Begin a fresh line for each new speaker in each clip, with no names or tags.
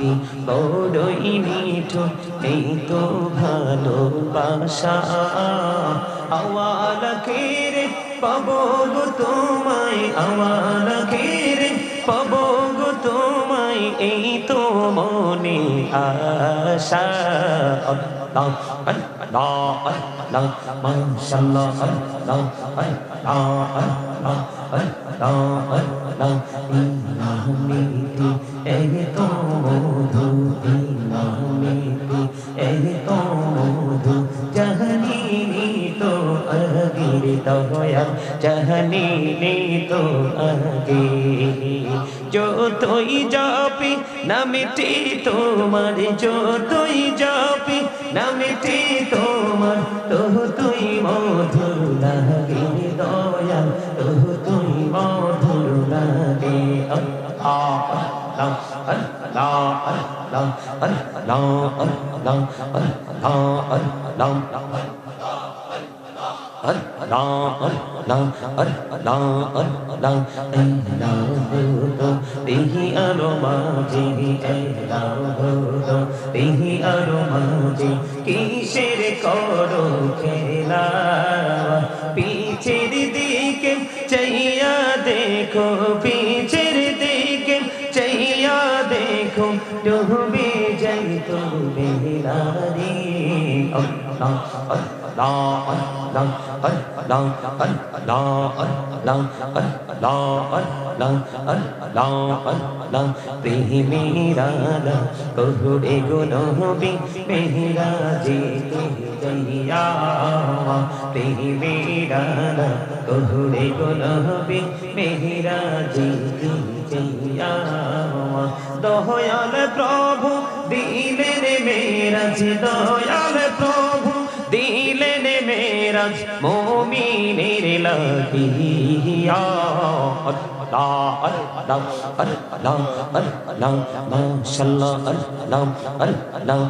মাটি বড়ই মিঠো, এই তো ভালোবাসা। আওয়ালা রে পাবো গো তোমায়, আওয়ালা রে পাবো তোমায়, এই তো মনে আশা। আল্লাহ আল্লাহ আল্লাহ মাশাআল্লাহ আল্লাহ আল্লাহ আল্লাহ আল্লাহ চাহনি তো আগে যতই যাবি নামিটি তোমার যতই যাবি নামিটি তোমার তো তুই মধুর লাগে দয়া তো তুই মধুর দেহি আরও মাঝে দেহি আরও মাঝে কিসের করো খেলা পিছিয়ে মেহরা কহুরে গুণবি মেহরা জিতে জহিয়া মেহরা কহুরে গুণবি মেহরা জিতে জহিয়া দয়াল প্রভু দিলের মেরাজ দয়াল প্রভু মেরাজ মোমিনের লাগিয়া الله الله الله الله ما شاء الله الله الله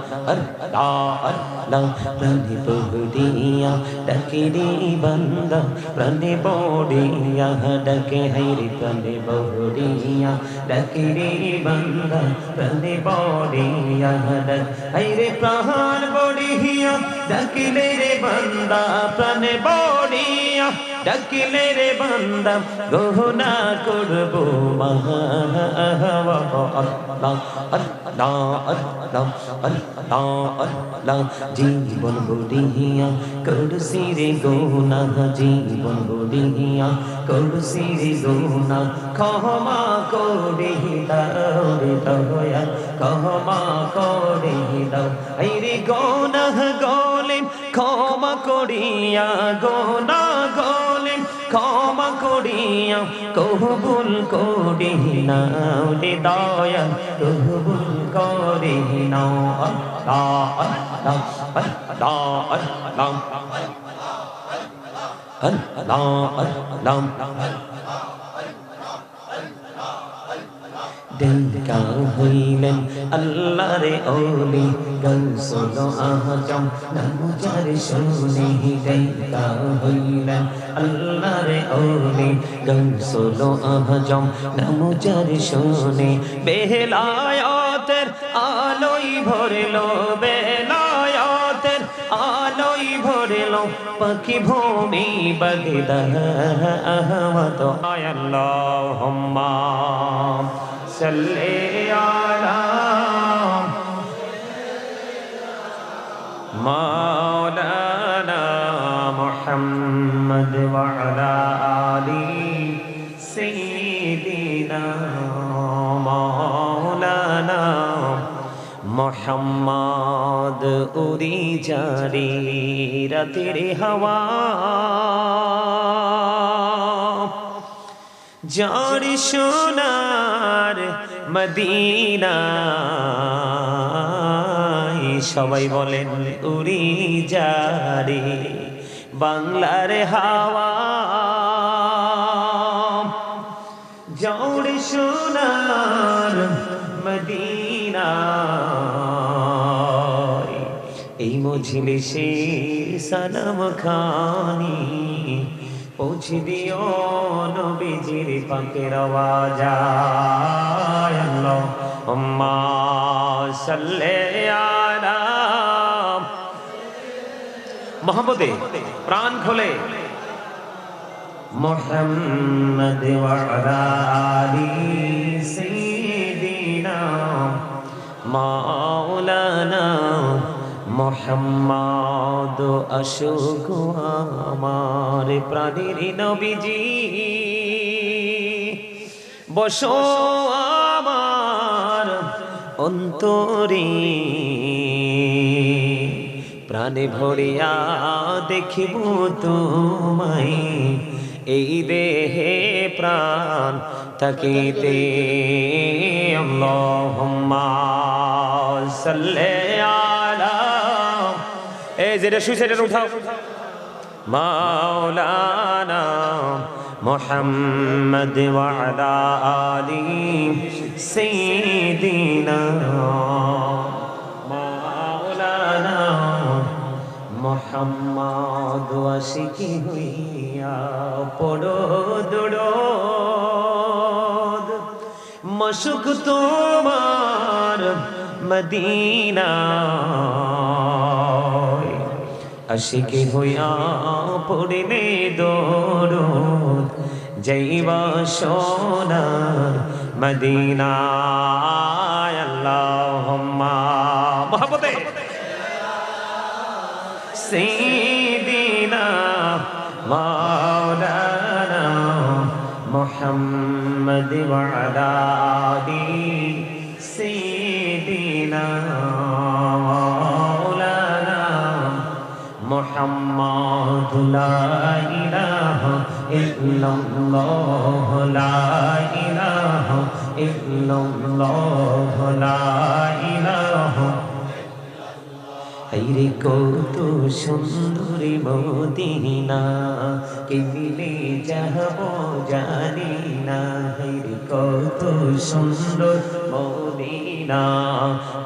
الله الله প্রাণে পড়িয়া ডাকে রে বান্দা প্রাণে পড়িয়া ডাকে হাইরে প্রাণে পড়িয়া ডাকে রে বান্দা প্রাণে পড়িয়া ডাক হাইরে প্রাণ পড়িয়া ডাকিলে রে বান্দা প্রাণে পড়িয়া ডাকিলে করব জীবন বড়িয়া করসি রে গোনা, জীবন বড়িয়া করসি রে গোনা, ক্ষমা করে দাও রে দয়া, ক্ষমা করে দাও। এই রে গোনা গলে ক্ষমা করিয়া গোনা করিয়া কবুল করি নাও দয়া কবুল করি নাও আল্লাহ আল্লাহ আল্লাহ আল্লাহ আল্লাহ আল্লাহ ডেঙ্কা হইলেন। আল্লাহ রে ওলি গৌসল আহজম নামুজার শুনে ডেঙ্কা হইলেন। আল্লাহ রে ওলি গৌসল আহজম নামুজার শুনে বেলায়াতের আলোই ভরলো, বেলায়াতের আলোই ভরলো। পাখি ভূমি বগদা আহমদ আল্লাহুম্মা। صلی علی مولانا محمد وعلا آلی سیدنا مولانا محمد اوری جاری رتر ہوا جاری شنا মদিনা। সবাই বলেন উড়ি জারি বাংলার হাওয়া। যার সোনার মদিনা। এই মজলিসে সালাম খানি। পৌঁছে দিও নবীজির পাকের আওয়াজ। আল্লাহ সাল্লে আলা মোহাম্মদে, প্রাণ খোলে। মোহাম্মদ ওয়ালা আলি মাওলানা মোহাম্মদ অশোক আমার প্রাণের নবীজি। বসো আমার অন্তরে। প্রাণে ভরিয়া দেখিব তোমায়। এই দেহে প্রাণ থাকিতে আল্লাহুম্মা সাল্লি আলা এই যেটা শুইছে এটা উঠাও মাওলানা محمد وعلى آل سيدنا مولانا মোহাম্মদ আশিকি হইয়া পড়ো দোড়ো মশুক তোমার মদিনা আশিকি হইয়া পড়িলে দরুদ, যাইবা সোনার মদিনায়। আল্লাহুম্মা মহব্বতে সাইয়্যিদিনা মাওলানা মুহাম্মদ ওয়া আলা আলি সাইয়্যিদিনা মোহাম্মদ লা ইলাহা ইল্লাল্লাহ লা ইলাহা ইল্লাল্লাহ লা ইলাহা হাইরে কত সুন্দরী মদিনা কে মিলে যাব জানি না। হাইরে কত সুন্দর মদিনা।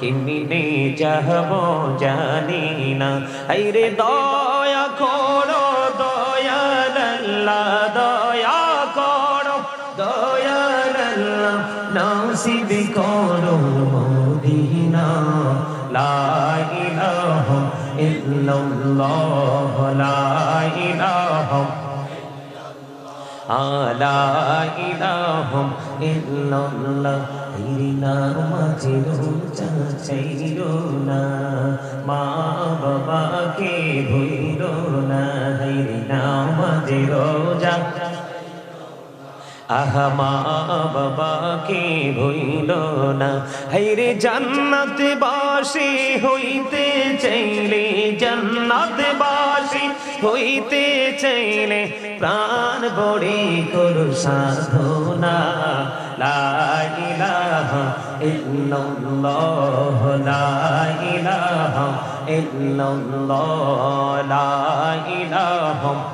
কেমিলে যাব জানি না হাইরে দয়া করো দয়াল্লা দয়া করো দয়াল্লা নসিব করো মদিনা। লা ইলাহা ইল্লাল্লাহ, লা আলা ইলাহা ইল্লাল্লাহ ইরিনা মাঝিরো চাচাইরো না মা বাবাকে ভুইরো না ইরিনা মাঝিরো যা আহা, মা বাবাকে ভইল না? হাইরে জান্নাত বাসি হইতে চাইলে, জান্নাত বাসি হইতে চাইলে প্রাণ বড়ে করু সাধনা। লা ইলাহা ইল্লাল্লাহ, লা ইলাহা ইল্লাল্লাহ, লা ইলাহা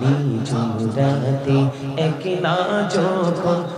নিজ রাতে একলা যখন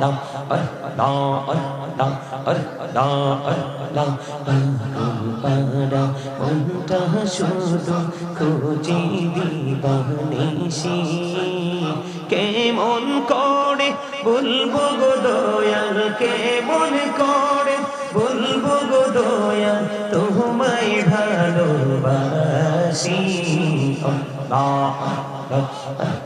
চোখেরই জলদি আল্লাহ আল্লাহ আল্লাহ আল্লাহ আল্লাহ আল্লাহ পারা মনটা শুধু খুঁজি দিবানিসি কেমন করে বলব গো দয়াল কেমন করে বলব গো দয়াল তোমায় ভালোবাসি আল্লাহ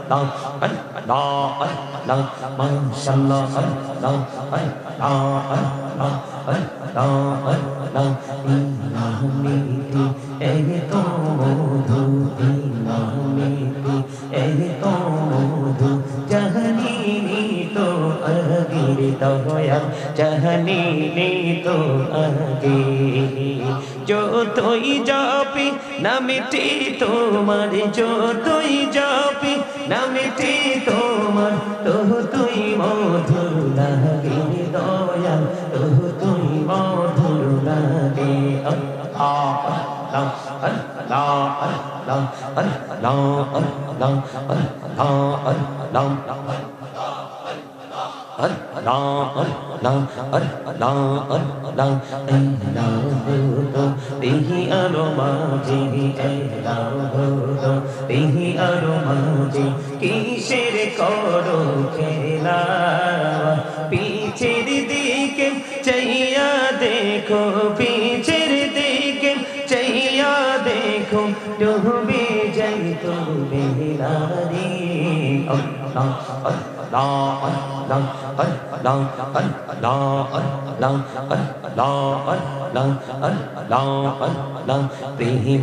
الله الله الله ما شاء الله الله الله الله الله الله إلهميتي أنت مولودي إلهميتي أنت আগির দয়াল জাহানি তো আগে যতই যাবি নামিটি তোমার যতই যাবি নামিটি তোমার তো তুই মধুর লাগে দয়াল তো তুই মধুর লাগে আল্লাহ আল্লাহ আল্লাহ আল্লাহ আল্লাহ আল্লাহ আল্লাহ আর না আর না আর না আর না এই না তো তেহি আলো মাঝে এই না তো তেহি আলো মাঝে কিসের করো খেলা পিছের দিকে চাইয়া দেখো পিছের দিকে চাইয়া দেখো ডুবে যাই তো বেলারি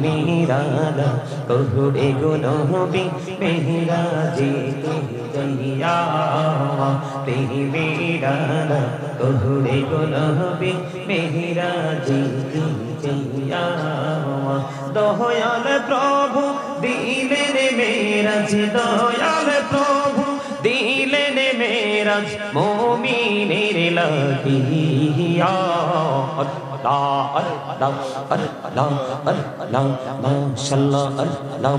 মেহরা কহুরে গুণবি মেহরা জিতে জহিয়া মেহরা কহুরে গুণবি মেহরা জিতে জহিয়া দয়াল প্রভু দিলের মেরাজ দয়াল প্রভু মোমিনের লাগিয়া আল্লাহ আল্লাহ আল্লাহ আল্লাহ মাশাআল্লাহ আল্লাহ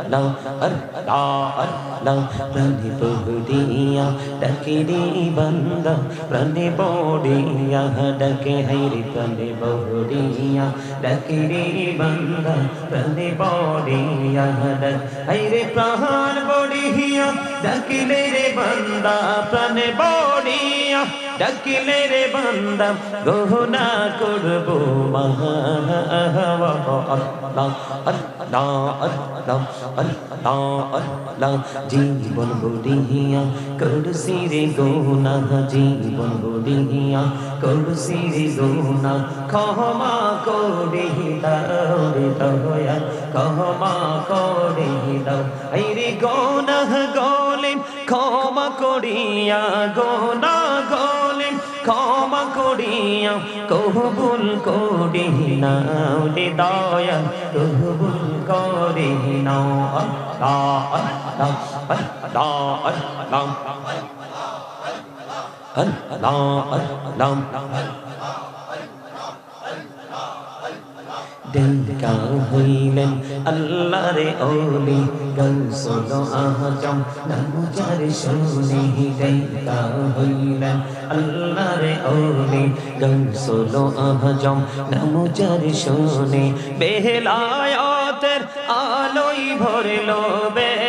আল্লাহ আল্লাহ আল্লাহ প্রাণে বড়িয়া ডাকে রে বান্দা প্রাণে বড়িয়া ডাকে হাইরে প্রাণে বড়িয়া ডাকে রে বান্দা প্রাণে বড়িয়া ডাক হাইরে প্রাণ বড়িয়া ডাকিলে রে বান্দা প্রাণে বড়িয়া ডাকিলে রে বান্দা গহনা করব মহা জীবন বড়িয়া করসি রে গোনা জীবন বড়িয়া করসি রে গোনা ক্ষমা করে দাও রে দয়া ক্ষমা করে দাও এই রে গোনা ক্ষমা করিয়া গোনা গলে ক্ষমা করিয়া কবুল করি নাও দয়া কবুল করি নাও আল্লাহ আল্লাহ আল্লাহ আল্লাহ আল্লাহ আল্লাহ দিনটা হইলেন? আল্লাহ রে ওলি রসুল আহজম। নামুজার শুনে দিনটা হইলেন? আল্লাহ রে ওলি রসুল আহজম। নামুজার শুনে বেহলায়তের আলোই ভরলো বে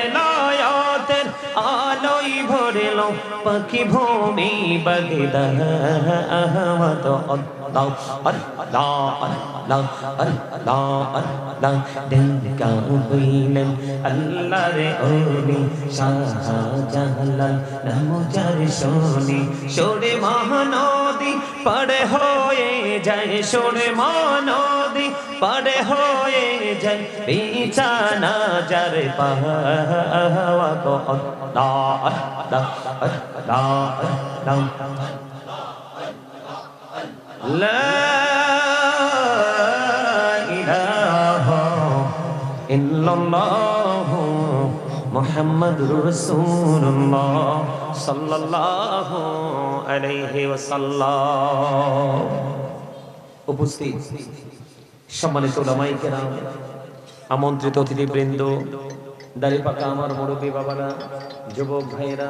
ভরল পাখি ভূমি বগদ আহমদ মহানদী পড়ে হয়ে যায় মহানদী। পারে হয়ে যায় বিছানা যার পাওয়া গো আল্লাহ আল্লাহ আল্লাহ আল্লাহ লা ইলাহা ইল্লাল্লাহ মুহাম্মাদুর সাল্লাল্লাহু আলাইহি ওয়াসাল্লাম। উপস্থিত। সম্মানিত ওলামাই কেরাম আমন্ত্রিত অতিথিবৃন্দ দাঁড়িয়ে পাকা আমার মুরব্বী বাবারা যুবক ভাইয়েরা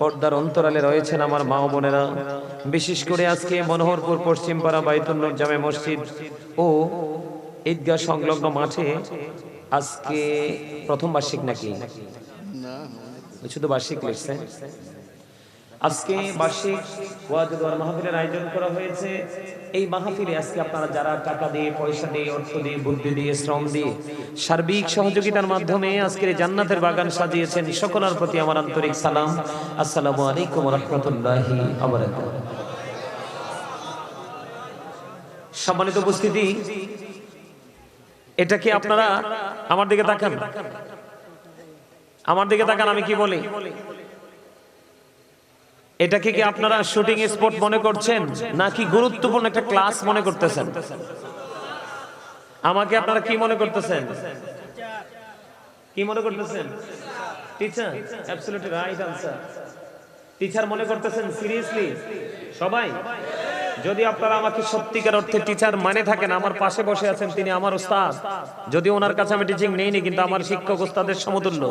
পর্দার অন্তরালে রয়েছেন আমার মা বোনেরা। বিশেষ করে আজকে মনোহরপুর পশ্চিমপাড়া বাইতুল্লুর জামে মসজিদ ও ঈদগাহ সংলগ্ন মাঠে আজকে প্রথম বার্ষিক নাকি? শুধু বার্ষিক লিখছে? আজকে বার্ষিক ওয়াজুদার মাহফিলের আয়োজন করা হয়েছে। এই মাহফিলে আজকে আপনারা যারা টাকা দিয়ে, পয়সা দিয়ে, অর্থ দিয়ে, বুদ্ধি দিয়ে, শ্রম দিয়ে সার্বিক সহযোগিতার মাধ্যমে আজকের জান্নাতের বাগান সাজিয়েছেন, সকলের প্রতি আমার আন্তরিক সালাম। আসসালামু আলাইকুম রহমতুল্লাহি সম্মানিত উপস্থিতি, এটা কি আপনারা আমার দিকে তাকান? আমার দিকে তাকান, আমি কি বলি? এটাকে কি আপনারা শুটিং স্পট মনে করছেন? নাকি গুরুত্বপূর্ণ একটা ক্লাস মনে করতেছেন? আমাকে আপনারা কি মনে করতেছেন? কি মনে করতেছেন? Teacher absolutely right answer teacher মনে করতেছেন সিরিয়াসলি সবাই? যদি আপনারা আমাকে সত্যিকার অর্থে টিচার মানে থাকেন আমার পাশে বসে আছেন তিনি আমার উস্তাদ যদি ওনার কাছে আমি টিচিং নেইনি কিন্তু আমার শিক্ষক উস্তাদের সমতুল্য।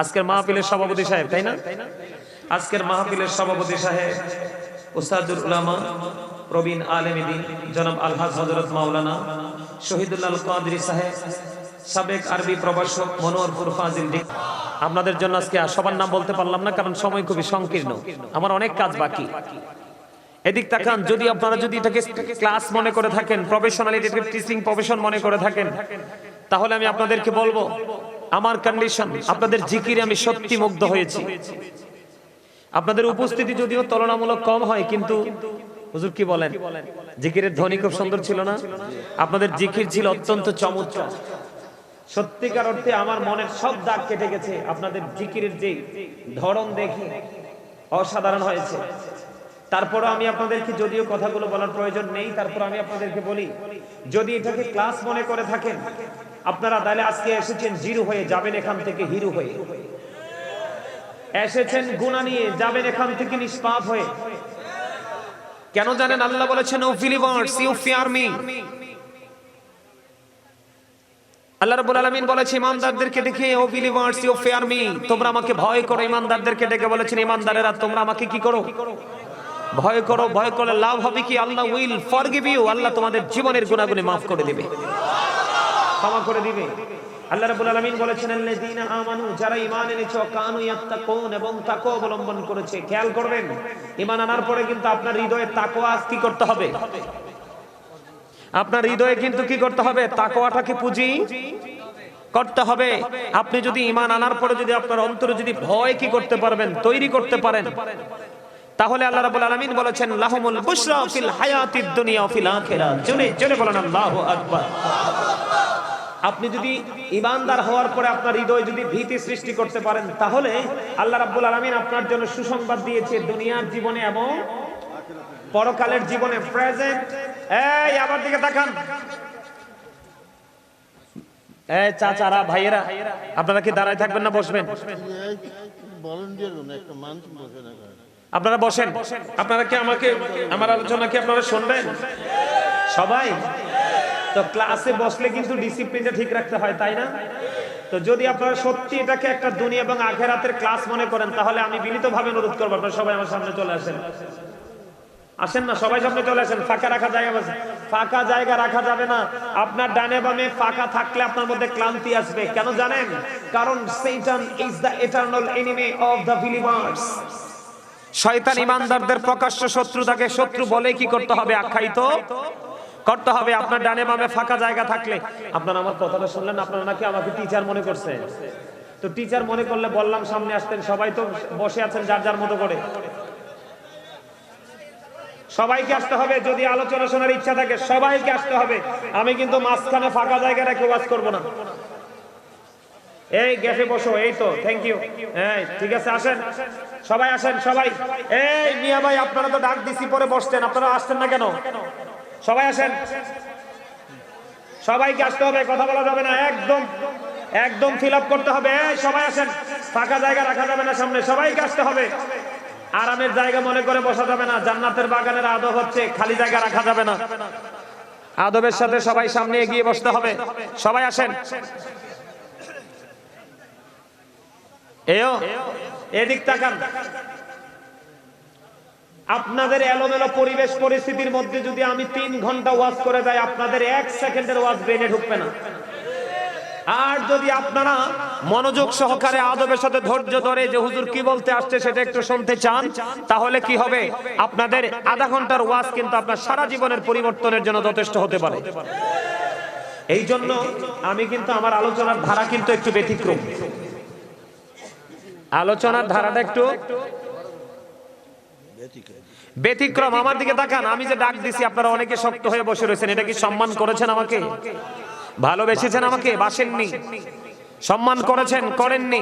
আজকের মাহফিলের সভাপতি সাহেব তাই না? আজকের মাহফিলের সভাপতি সাহেব, উস্তাদুল উলামা, প্রবীণ আলেমিদিন জনাব আলহাজ হজরত মাওলানা শহীদুল্লাহ কাদরি সাহেব, সাবেক আরবি প্রভাষক মনোয়ারপুর ফাজিল আপনাদের জন্য আজকে সবার নাম বলতে পারলাম না, কারণ সময় খুবই সংকীর্ণ। আমার অনেক কাজ বাকি। এদিক তাকান, যদি আপনারা যদি এটাকে ক্লাস মনে করে থাকেন প্রফেশনালি টিচিং প্রফেশন মনে করে থাকেন, তাহলে আমি আপনাদেরকে বলব, আমার কন্ডিশন আপনাদের জিকিরে আমি সত্যি মুগ্ধ হয়েছি। আপনাদের উপস্থিতি যদিও তুলনামূলক কম হয়, কিন্তু হুজুর কি বলেন? জিকিরের ধ্বনি খুব সুন্দর ছিল না? আপনাদের জিকির ছিল অত্যন্ত চমৎকার। সত্যিকার অর্থে আমার মনের সব দাগ কেটে গেছে। আপনাদের জিকিরের যে ধরন দেখে অসাধারণ হয়েছে। তারপরও আমি আপনাদেরকে যদিও কথাগুলো বলার প্রয়োজন নেই, তারপর আমি আপনাদেরকে বলি, যদি এটাকে ক্লাস মনে করে থাকেন, আপনারা তাহলে আজকে এসেছেন জিরো হয়ে, যাবেন এখান থেকে হিরো হয়ে। এসেছেন গুণা নিয়ে যাবেন এখান থেকে নিষ্পাপ হয়ে। কেন জানেন আল্লাহ বলেছেন O believers you fear me আল্লাহ রাব্বুল আলামিন বলেছে ইমানদারদেরকে দেখে O believers you fear me তোমরা আমাকে ভয় করো ইমানদারদেরকে ডেকে বলেছেন ইমানদারেরা তোমরা আমাকে কি করো? ভয় করো ভয় করলে লাভ হবে কি? আল্লাহ উইল ফরগিভ ইউ আল্লাহ তোমাদের জীবনের গুনাহগুলি maaf করে দিবে। ক্ষমা করে দিবে। আল্লাহ রাব্বুল আলামিন বলেছেন আমানু, যারা ঈমান এনেছে কানু ইয়াত্তাকুন এবং তাকওয়া অবলম্বন করেছে, খেয়াল করবেন, ঈমান আনার পরে কিন্তু আপনার হৃদয়ে তাকওয়া কি করতে হবে? আপনার হৃদয়ে কিন্তু কি করতে হবে? তাকওয়াটাকে পুঁজি করতে হবে। আপনি যদি ঈমান আনার পরে যদি আপনার অন্তরে যদি ভয় কি করতে পারবেন, তৈরি করতে পারেন, তাহলে আল্লাহ রাব্বুল আলামিন বলেছেন, লাহুমুল বুশরা ফিল হায়াতিদ দুনিয়া ফিল আখিরাহ জোরে জোরে বলেন, আল্লাহু আকবার। আপনি যদি ইমানদার হওয়ার পরে আপনার হৃদয় যদি ভীতি সৃষ্টি করতে পারেন, তাহলে আল্লাহ রাব্বুল আলামিন আপনার জন্য সুসংবাদ দিয়েছে দুনিয়ার জীবনে এবং পরকালের জীবনে। প্রেজেন্ট এই, আমার দিকে তাকান। চাচারা, ভাইয়েরা, আপনারা কি দাঁড়ায় থাকবেন না, বসবেন। আপনারা বসেন। আপনারা কি আমাকে, আমার আলোচনা কি আপনারা শুনবেন? সবাই? তো ক্লাসে বসলে কিন্তু ডিসিপ্লিনটা ঠিক রাখতে হয়, তাই না? তো যদি আপনারা সত্যি এটাকে একটা দুনিয়া এবং আখেরাতের ক্লাস মনে করেন, তাহলে আমি বিনীতভাবে অনুরোধ করব, আপনারা সবাই আমার সামনে চলে আসেন। আসেন না, সবাই সামনে চলে আসেন, ফাঁকা রাখা জায়গা ফাঁকা জায়গা রাখা যাবে না। আপনার ডানে বামে ফাঁকা থাকলে আপনার মধ্যে ক্লান্তি আসবে। কেন জানেন? কারণ Satan is the eternal enemy of the believers
শয়তান ইমানদারদের প্রকাশ্য শত্রু তাকে শত্রু বলে কি করতে হবে, আখ্যায়িত? করতে হবে, আপনার ডানে বামে ফাঁকা জায়গা থাকলে। আপনারা আমার কথাটা শুনলেন, আপনারা নাকি আমাকে টিচার মনে করছেন তো টিচার মনে করলে বললাম, সামনে আসতেন। সবাই তো বসে আছেন যার যার মতো করে। সবাইকে আসতে হবে, যদি আলোচনা শোনার ইচ্ছা থাকে, সবাইকে আসতে হবে। আমি কিন্তু মাঝখানে ফাঁকা জায়গা রেখে ওয়াজ করব না। এই গ্যাসে বসো, এই তো থ্যাংক ইউ এই, ঠিক আছে, আসেন। সবাই আসেন, সবাই। এই মিয়া ভাই, আপনারা তো ডাক দিছি, পরে বসতেন। আপনারা আসতেন না কেন? সবাই আসেন। সবাইকে আসতে হবে, কথা বলা যাবে না, একদম একদম ফিল করতে হবে। সবাই আসেন, ফাঁকা জায়গা রাখা যাবে না সামনে, সবাইকে আসতে হবে। আরামের জায়গা মনে করে বসা যাবে না, জান্নাতের বাগানের আদব হচ্ছে খালি জায়গা রাখা যাবে না। আদবের সাথে সবাই সামনে এগিয়ে বসতে হবে। সবাই আসেন। এও, এদিক তাকান। আপনাদের এলোমেলো পরিবেশ পরিস্থিতির মধ্যে যদি আমি তিন ঘণ্টা ওয়াজ করে যাই, আপনাদের এক সেকেন্ডের ওয়াজ ব্রেনে ঢুকবে না। আর যদি আপনারা মনোযোগ সহকারে আদবের সাথে ধৈর্য ধরে যে হুজুর কি বলতে আসছে সেটা একটু শুনতে চান, তাহলে কি হবে? আপনাদের আধা ঘণ্টার ওয়াজ কিন্তু আপনার সারা জীবনের পরিবর্তনের জন্য যথেষ্ট হতে পারে। এই জন্য আমি কিন্তু আমার আলোচনার ধারা কিন্তু একটু ব্যতিক্রম। আলোচনার ধারাটা একটু ব্যতিক্রম, আমার দিকে তাকান। আমি যে ডাক দিছি, আপনারা অনেকে শক্ত হয়ে বসে রয়েছেন। এটা কি সম্মান করেছেন আমাকে? ভালোবেসেছেন আমাকে? বাসেননি। সম্মান করেছেন? করেননি।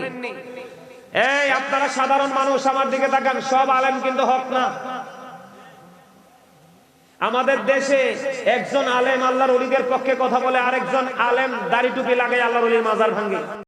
এই, আপনারা সাধারণ মানুষ, আমার দিকে তাকান। সব আলেম কিন্তু হক না। আমাদের দেশে একজন আলেম আল্লাহর অলিদের পক্ষে কথা বলে, আরেকজন আলেম দাড়ি টুপি লাগাই আল্লাহর অলির মাজার ভাঙ্গে